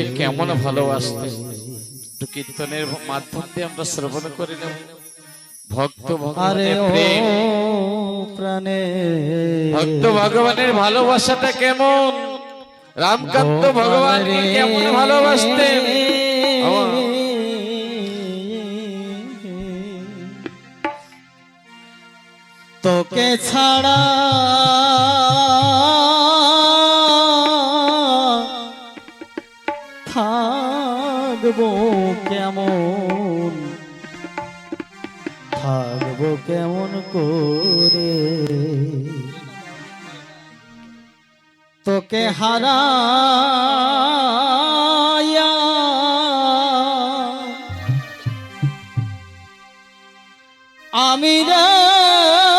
গোপীকে কেমন ভালোবাসতেন একটু কীর্তনের মাধ্যম দিয়ে আমরা শ্রবণ করে নেব। ভক্ত প্রাণে। ভক্ত ভগবানের ভালোবাসাটা কেমন? রামকান্ত ভগবান কেমন ভালোবাসতেন? তোকে ছাড়া কেমন করে? তোকে হারা আমি রে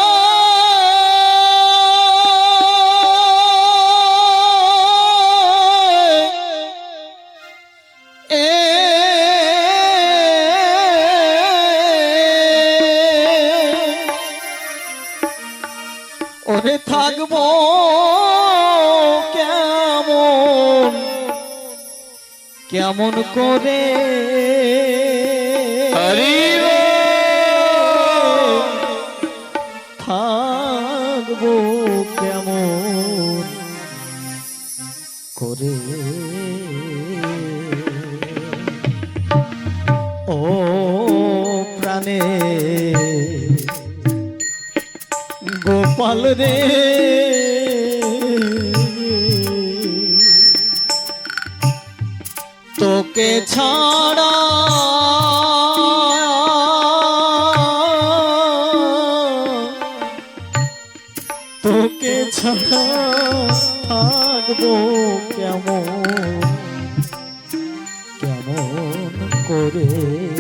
থাকব কেমন? কেমন করে? হরি থাকব কেমন করে? ও প্রাণে গোপাল রে। তোকে ছাড়া তোকে ছাড়া থাকব কেমন? কেমন করে?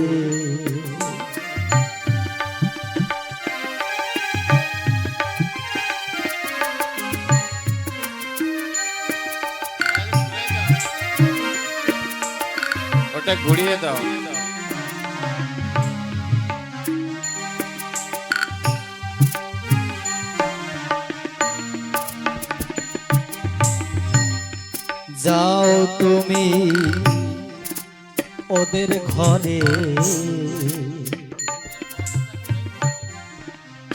ঘুরিয়ে দাও। যাও তুমি ওদের ঘরে।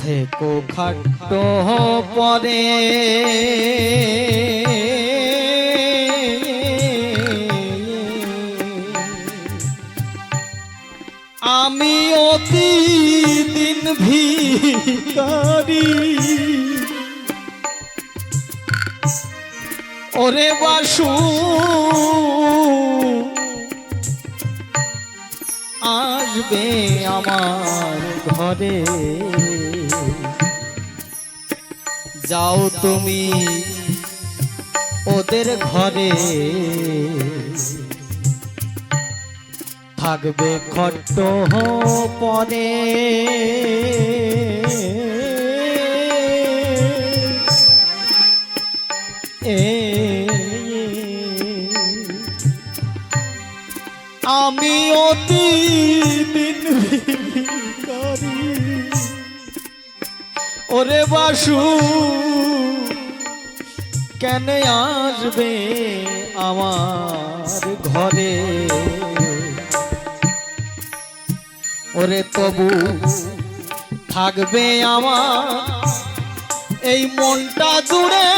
থেকো খাট্ট পরে। আমি অতি দিন ভিকারি ওরে বাসু আসবে আমার ঘরে। যাও তুমি ওদের ঘরে। থাকবে খট্ট পরে আমি অতি। ওরে বাসু কেন আসবে আমার ঘরে? ওরে তবু থাকবে আমার এই মনটা জুড়ে।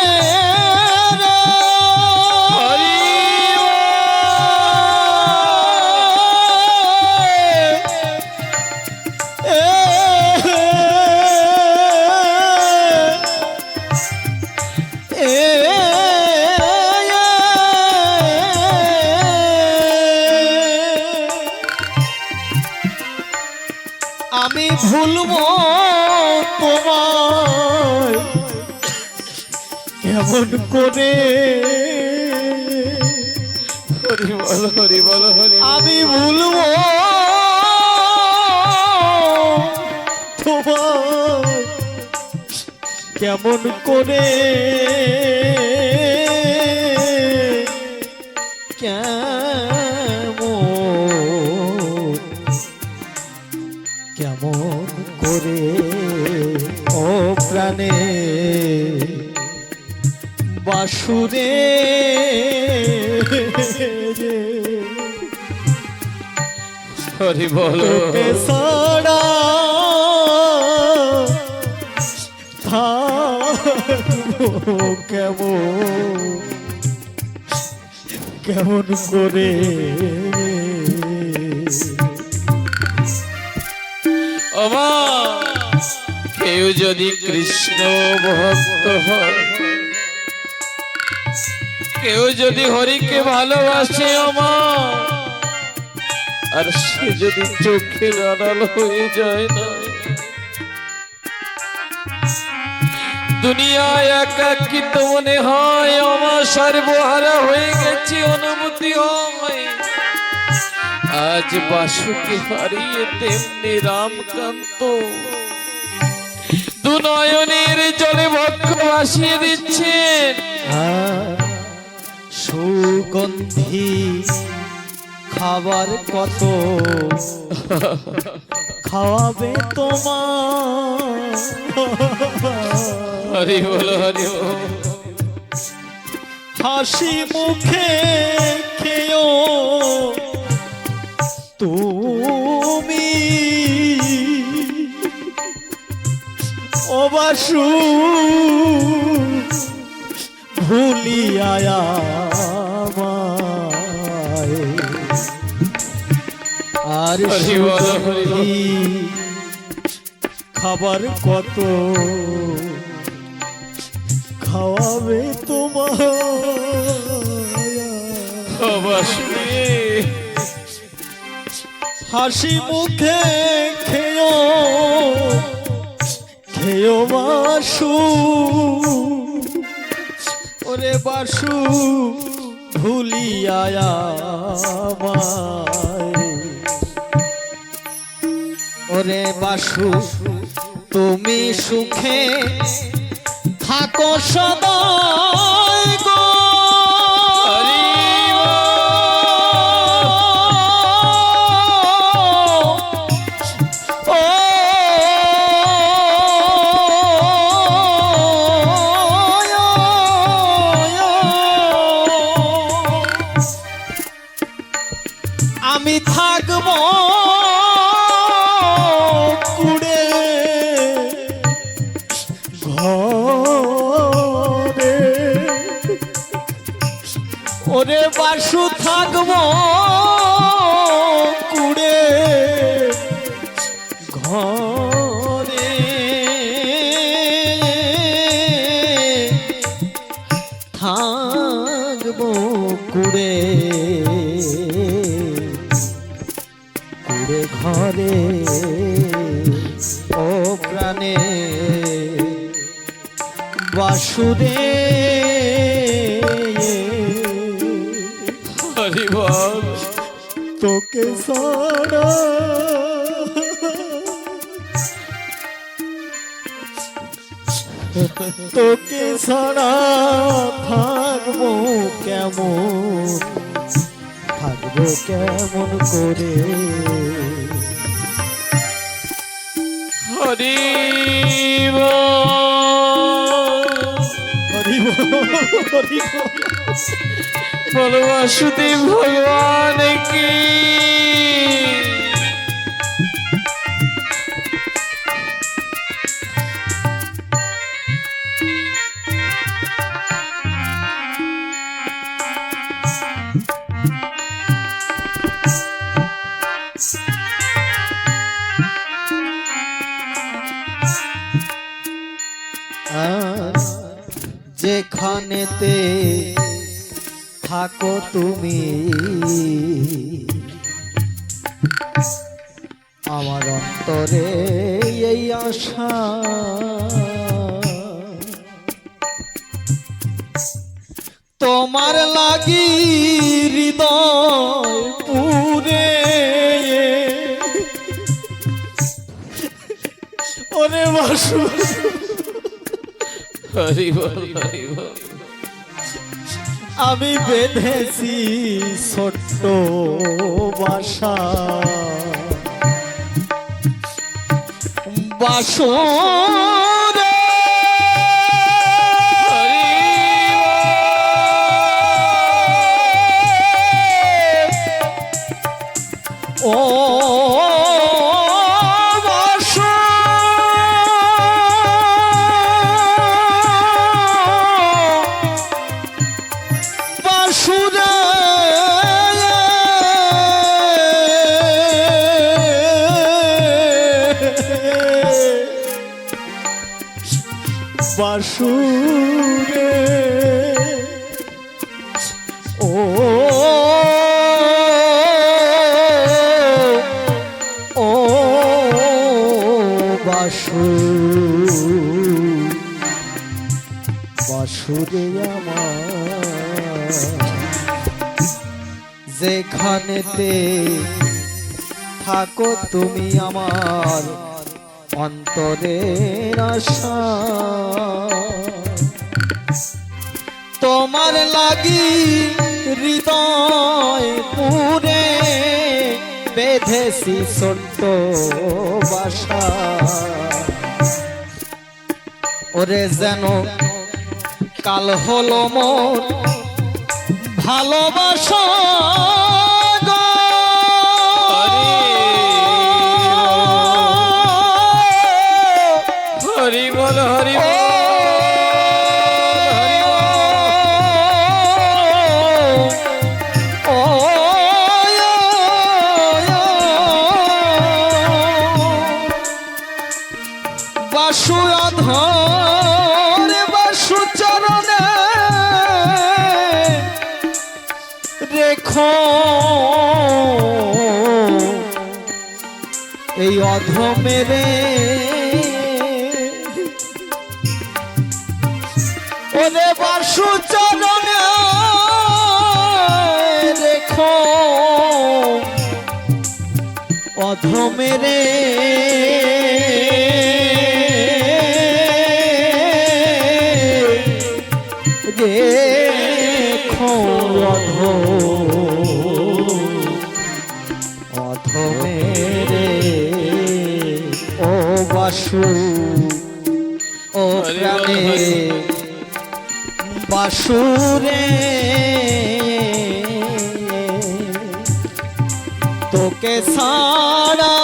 ভুলবো তোমায় কেমন করে? আমি ভুলবো কেমন করে? কেমন প্রাণে বাসুরে রে হরি বল সারা কেমন কেমন করে? আমা কেউ যদি কৃষ্ণ ভক্ত হয়, কেউ যদি হরিকে ভালোবাসে আমা আর সে যদি চোখের আড়াল হয়ে যায় না। দুনিয়ায় একাকিত মনে হয় আমার সর্বহারা হয়ে গেছে অনুমতি হয়। আজ বাসুকে হারিয়ে তেমনি রামকান্ত দু নয়নের জলে ভক্ষ ভাসিয়ে দিচ্ছেন সুগন্ধি খাবার কত? খাওয়াবে তোমার। হরি বল হরি হাসি মুখে খেয়েও তুমি অবাসু ভুলিয়া। আর খাবার কত? খাওয়াবে তোমার হাসি মুখে খেও খেও বাসু ওরে বাসু ভুলিয়া। ওরে বাসু তুমি সুখে থাকো সদাই বাসুরে হরি তোকে সারা তোকে সারা থাকব কেমন? থাকব কেমন করে? হরি বল, হরি বল। বল বাসুদেব ভগবান কি যেখানেতে থাকো তুমি। আমার অন্তরে এই আশা। তোমার লাগি হৃদয় পুরে। বাসু। হরি বল হরি বল। আমি বেঁধেছি ছোট্ট বাসা। বাসরে বাসুরে বাসুরে। ও। ও বাসু বাসুরে আমার যেখানেতে থাকো তুমি আমার অন্তরের আশা। তোমার লাগি হৃদয় পুরে বেঁধেছি ছোট্ট বাসা। ওরে যেন কাল হলো মোর ভালোবাসা অধমেরে ওরে বাসু চরণ রেখো অধমেরে বাসু ও প্রাণে। বাসুরে তোকে সারা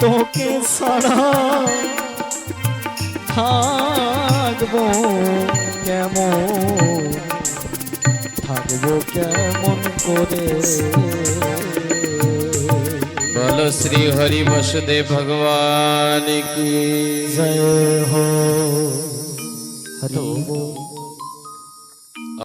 তোকে সারা থাকব কেমন থাকব কেমন করে বলো শ্রী হরি বসুদেব ভগবান কি? জয় হো হরি বল